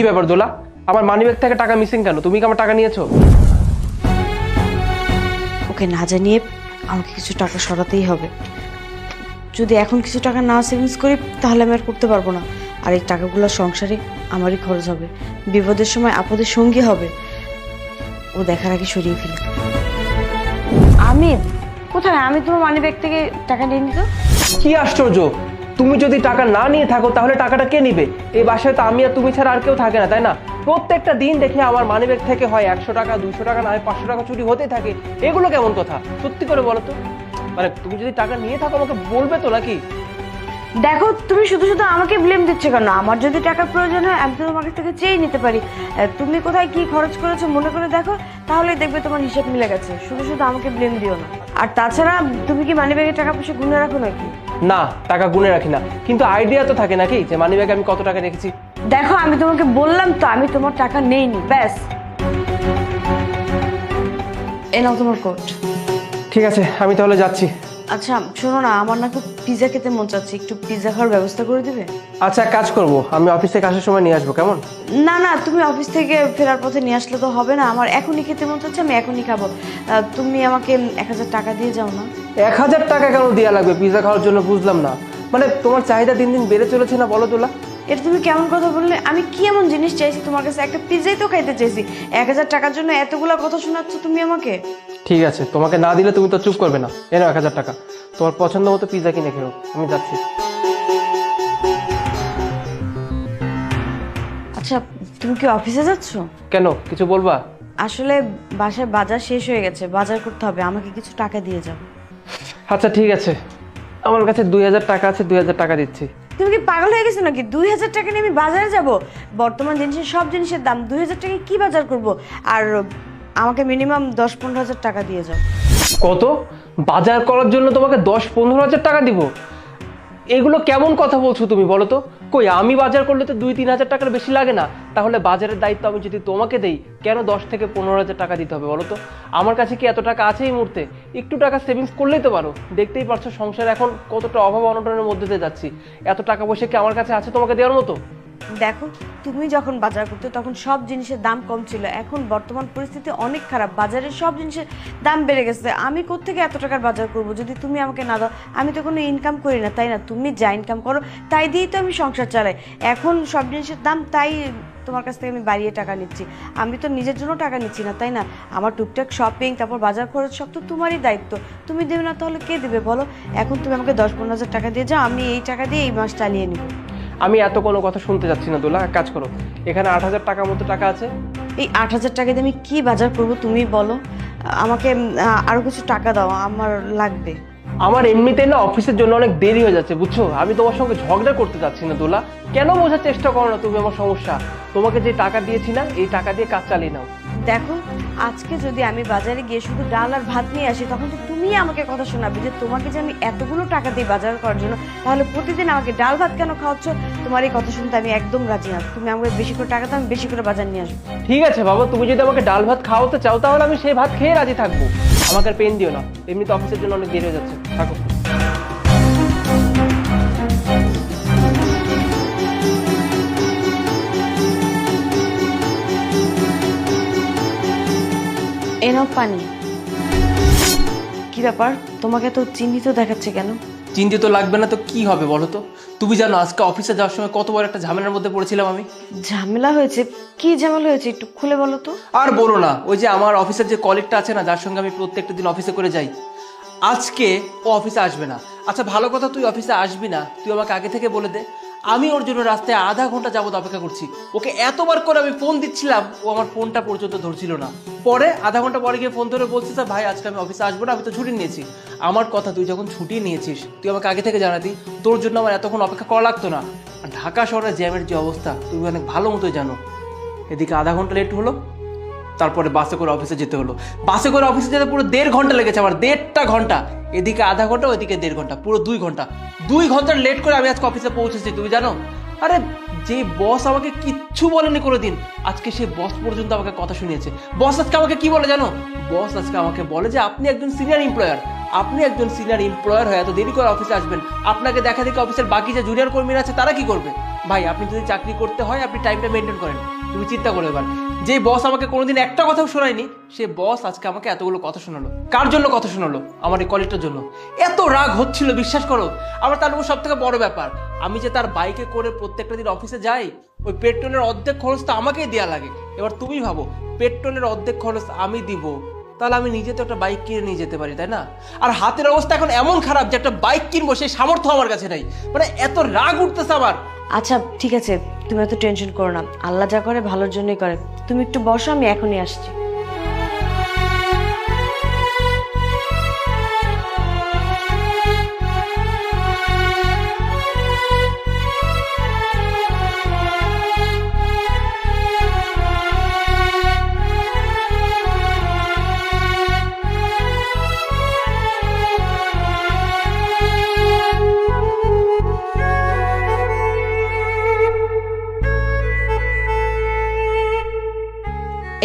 কি ব্যাপার দোলা? আমার মানিব্যাগ থেকে টাকা মিসিং কেন? তুমি কি আমার টাকা নিয়েছো? ওকে না জানিয়ে আমাকে কিছু টাকা সরাতেই হবে। যদি এখন কিছু টাকা না সেভিংস করি তাহলে আমি আর করতে পারব না। আর এই টাকাগুলো সংসারে আমারই খরচ হবে। বিপদের সময় আপদের সঙ্গী হবে। ও দেখার আগে সরিয়ে ফেলি। আমি কোথায়? আমি তোমার মানি ব্যাগ থেকে টাকা নিয়ে নিত। কি আশ্চর্য! তুমি যদি টাকা না নিয়ে থাকো, তাহলে টাকাটা কে নিবে? এই বাসায় তো আমি আর তুমি ছাড়া আর কেউ থাকে না, তাই না? প্রত্যেকটা দিন দেখে আমার মানিব্যাগ থেকে হয় একশো টাকা, দুশো টাকা, না হয় পাঁচশো টাকা চুরি হতেই থাকে। এগুলো কেমন কথা? সত্যি করে বলো তো। মানে তুমি যদি টাকা নিয়ে থাকো, আমাকে বলবে তো নাকি? দেখো, তুমি শুধু শুধু আমাকে ব্লেম দিচ্ছ কেন? আমার যদি টাকার প্রয়োজন হয়, আমি তো তোমার কাছ থেকে চেয়ে নিতে পারি। তুমি কোথায় কি খরচ করেছ মনে করে দেখো, তাহলেই দেখবে তোমার হিসাব মিলে গেছে। শুধু শুধু আমাকে ব্লেম দিও না। আর তাছাড়া, তুমি কি মানি ব্যাগে টাকা পয়সা গুনে রাখো নাকি? না টাকা গুনে রাখি না। কিন্তু আইডিয়া তো থাকে নাকি যে মানি ব্যাগে আমি কত টাকা রেখেছি? দেখো আমি তোমাকে বললাম তো আমি তোমার টাকা নেইনি ব্যাস। এ নাও তোমার কোট ঠিক আছে আমি তাহলে যাচ্ছি। আচ্ছা শোনো না আমার না খুব পিৎজা খেতে মন চাচ্ছে। একটু পিৎজা খাওয়ার ব্যবস্থা করে দিবে? আচ্ছা এক কাজ করব। আমি অফিস থেকে আসার সময় নিয়ে আসব কেমন? না না তুমি অফিস থেকে ফেরার পথে নিয়ে আসলে তো হবে না। আমার এখনই খেতে মন চাচ্ছে আমি এখনই খাব। আহ, তুমি আমাকে এক হাজার টাকা দিয়ে যাও না। এক হাজার টাকা কেন দেওয়া লাগবে? পিৎজা খাওয়ার জন্য বুঝলাম না। মানে তোমার চাহিদা দিন দিন বেড়ে চলেছে না বলো তোলা এটা তুমি কেমন কথা বললে? আমি কি এমন জিনিস চাইছি তোমার কাছে? একটা পিৎজাই তো খাইতে চাইছি। এক হাজার টাকার জন্য এতগুলা কথা শোনাচ্ছ তুমি আমাকে? ঠিক আছে তোমাকে না দিলে তুমি তো চুপ করবে না। এনো এক হাজার টাকা। তোমার পছন্দ মতো পিৎজা কিনে খেও আমি যাচ্ছি। আচ্ছা তুমি কি অফিসে যাচ্ছ? কেন? কিছু বলবা? আসলে বাসায় বাজার শেষ হয়ে গেছে। বাজার করতে হবে। আমাকে কিছু টাকা দিয়ে যাও। আচ্ছা ঠিক আছে। আমার কাছে দুই হাজার টাকা আছে দুই হাজার টাকা দিচ্ছি। তুমি কি পাগল হয়ে গেছো নাকি? দুই হাজার টাকা নিয়ে আমি বাজারে যাব। বর্তমান জিনিসের সব জিনিসের দাম দুই হাজার টাকায় কী বাজার করব? আর আমাকে মিনিমাম দশ পনেরো হাজার টাকা দিয়ে যাও। কত? বাজার করার জন্য তোমাকে দশ পনেরো হাজার টাকা দিব? এগুলো কেমন কথা বলছো তুমি বলো তো? কই, আমি বাজার করলে তো দুই তিন হাজার টাকার বেশি লাগে না। তাহলে বাজারের দায়িত্ব আমি যদি তোমাকে দেই, কেন দশ থেকে পনেরো হাজার টাকা দিতে হবে বলো তো? আমার কাছে কি এত টাকা আছে এই মুহূর্তে? একটু টাকা সেভিংস করলেই তো পারো। দেখতেই পারছ সংসার এখন কতটা অভাব অনটনের মধ্যে দিয়ে যাচ্ছি। এত টাকা পয়সা কি আমার কাছে আছে তোমাকে দেওয়ার মতো? দেখো, তুমি যখন বাজার করতে, তখন সব জিনিসের দাম কম ছিল। এখন বর্তমান পরিস্থিতি অনেক খারাপ। বাজারের সব জিনিসের দাম বেড়ে গেছে। আমি কোত্থেকে এত টাকার বাজার করব? যদি তুমি আমাকে না দাও, আমি তো কোনো ইনকাম করি না, তাই না? তুমি যা ইনকাম করো, তাই দিয়েই তো আমি সংসার চালাই। এখন সব জিনিসের দাম, তাই তোমার কাছ থেকে আমি বাড়িয়ে টাকা নিচ্ছি। আমি তো নিজের জন্য টাকা নিচ্ছি না, তাই না? আমার টুকটাক শপিং তারপর বাজার খরচ, সব তো তোমারই দায়িত্ব। তুমি দেবে না তাহলে কে দেবে বলো? এখন তুমি আমাকে দশ পনেরো হাজার টাকা দিয়ে যাও, আমি এই টাকা দিয়ে এই মাস চালিয়ে নিব। আমি এত কোনো কথা শুনতে যাচ্ছি না দোলা এক কাজ করো এখানে আট হাজার টাকার মতো টাকা আছে। এই আট হাজার টাকা দিয়ে আমি কি বাজার করব তুমি বলো। আমাকে উম, আহ, আরও কিছু টাকা দাও আমার লাগবে। আমার এমনিতেই না অফিসের জন্য অনেক দেরি হয়ে যাচ্ছে বুঝছ? আমি তোমার সঙ্গে ঝগড়া করতে যাচ্ছি না দোলা। কেন বোঝার চেষ্টা করো না তুমি আমার সমস্যা? তোমাকে যে টাকা দিয়েছি না এই টাকা দিয়ে কাজ চালিয়ে নাও। দেখো, আজকে যদি আমি বাজারে গিয়ে শুধু ডাল আর ভাত নিয়ে আসি, তখন তো তুমি আমাকে কথা শোনাবে যে তোমাকে যে আমি এতগুলো টাকা দিই বাজার করার জন্য, তাহলে প্রতিদিন আমাকে ডাল ভাত কেন খাওয়াচ্ছ? তোমার এই কথা শুনতে আমি একদম রাজি না। তুমি আমাকে বেশি করে টাকা দাও, আমি বেশি করে বাজার নিয়ে আসব। ঠিক আছে বাবা, তুমি যদি আমাকে ডাল ভাত খাওয়াতে চাও, তাহলে আমি সেই ভাত খেয়ে রাজি থাকব। আমাকে পেন দিও না। এমনিতে অফিসের জন্য অনেক দেরি হয়ে যাচ্ছে। থাকো। এনাও পানি। কি ব্যাপার? তোমাকে তো চিহ্নিত দেখাচ্ছে কেন? চিন্তিত লাগবে না তো কি হবে বলো তো? তুমি জানো আজকে অফিসে যাওয়ার সময় কতবার একটা ঝামেলার মধ্যে পড়েছিলাম আমি। ঝামেলা হয়েছে? কি ঝামেলা হয়েছে? একটু খুলে বলো তো। আর বলো না ওই যে আমার অফিসের যে কলিগটা আছে না যার সঙ্গে আমি প্রত্যেকটা দিন অফিসে করে যাই। আজকে ও অফিসে আসবে না। আচ্ছা ভালো কথা, তুই অফিসে আসবি না। তুই আমাকে আগে থেকে বলে দে। আমি ওর জন্য রাস্তায় আধা ঘণ্টা যাবত অপেক্ষা করছি। ওকে এতবার করে আমি ফোন দিচ্ছিলাম, ও আমার ফোনটা পর্যন্ত ধরছিল না। পরে, আধা ঘণ্টা পরে গিয়ে ফোন ধরে বলছি, স্যার, ভাই, আজকে আমি অফিসে আসব না, আমি তো ছুটি নিয়েছি। আমার কথা, তুই যখন ছুটি নিয়েছিস, তুই আমাকে আগে থেকে জানাতি। তোর জন্য আমার এতক্ষণ অপেক্ষা করা লাগতো না। ঢাকা শহরের জ্যামের যে অবস্থা, তুমি অনেক ভালো মতোই জানো। এদিকে আধা ঘণ্টা লেট হলো। তারপরে বাসে করে অফিসে যেতে হলো। বাসে করে অফিসে যেতে পুরো দেড় ঘণ্টা লেগেছে, আমার দেড়টা ঘণ্টা। এদিকে আধা ঘণ্টা, ওইদিকে দেড় ঘণ্টা, পুরো দুই ঘণ্টা। দুই ঘণ্টা লেট করে আমি আজকে অফিসে পৌঁছেছি, তুমি জানো? আরে, যে বস আমাকে কিচ্ছু বলেনি করে দিন আজকে সেই বস পর্যন্ত আমাকে কথা শুনিয়েছে। বস আজকে আমাকে কি বলে জানো? বস আজকে আমাকে বলে যে, আপনি একজন সিনিয়র এমপ্লয়ার আপনি একজন সিনিয়র এমপ্লয়ার হয়ে এত দেরি করে অফিসে আসবেন। আপনাকে দেখা দেখে অফিসের বাকি যে জুনিয়র কর্মীরা আছে, তারা কি করবে? ভাই, আপনি যদি চাকরি করতে হয়, আপনি টাইমটা মেনটেন করেন। তুমি চিন্তা করো এবার। যে বস আমাকে কোনোদিন একটা কথাও শোনায়নি, সে বস আজকে আমাকে এতগুলো কথা শোনালো। কার জন্য কথা শোনালো? আমার এই কলেজটার জন্য। এত রাগ হচ্ছিল, বিশ্বাস করো। আমার তার উপর সব থেকে বড় ব্যাপার। আমি যে তার বাইকে করে প্রত্যেকটা দিন অফিসে যাই, ওই পেট্রোলের অর্ধেক খরচ তো আমাকেই দেওয়া লাগে। এবার তুমি ভাবো, পেট্রোলের অর্ধেক খরচ আমি দিব? তাহলে আমি নিজে তো একটা বাইক কিনে নিয়ে যেতে পারি, তাই না? আর হাতের অবস্থা এখন এমন খারাপ যে একটা বাইক কিনবো, সেই সামর্থ্য আমার কাছে নাই। মানে এত রাগ উঠতেছে আমার। আচ্ছা ঠিক আছে। তুমি এত টেনশন করো না। আল্লাহ যা করে, ভালোর জন্যই করে। তুমি একটু বসো, আমি এখনই আসছি।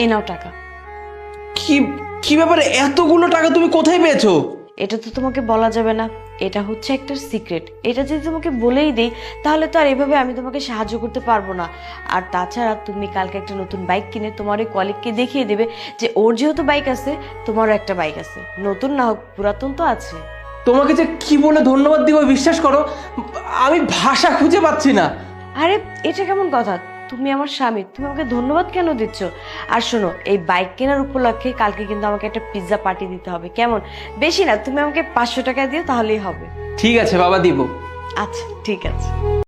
এই নাও টাকা। কি কি ব্যাপারে? এতগুলো টাকা তুমি কোথায় পেয়েছ? এটা তো তোমাকে বলা যাবে না। এটা হচ্ছে একটা সিক্রেট। এটা যদি তোমাকে বলেই দেই তাহলে তো আর এভাবে আমি তোমাকে সাহায্য করতে পারব না। আর তাছাড়া তুমি কালকে একটা নতুন বাইক কিনে তোমার ওই কলিগকে দেখিয়ে দেবে যে ওর যেহেতু বাইক আছে তোমারও একটা বাইক আছে। নতুন না হোক পুরাতন তো আছে। তোমাকে যে কি বলে ধন্যবাদ দিব বিশ্বাস করো আমি ভাষা খুঁজে পাচ্ছি না। আরে এটা কেমন কথা? তুমি আমার স্বামী তুমি আমাকে ধন্যবাদ কেন দিচ্ছ? আর শোনো এই বাইক কেনার উপলক্ষে কালকে কিন্তু আমাকে একটা পিৎজা পার্টি দিতে হবে কেমন? বেশি না তুমি আমাকে পাঁচশো টাকা দিও তাহলেই হবে। ঠিক আছে বাবা দিব। আচ্ছা ঠিক আছে।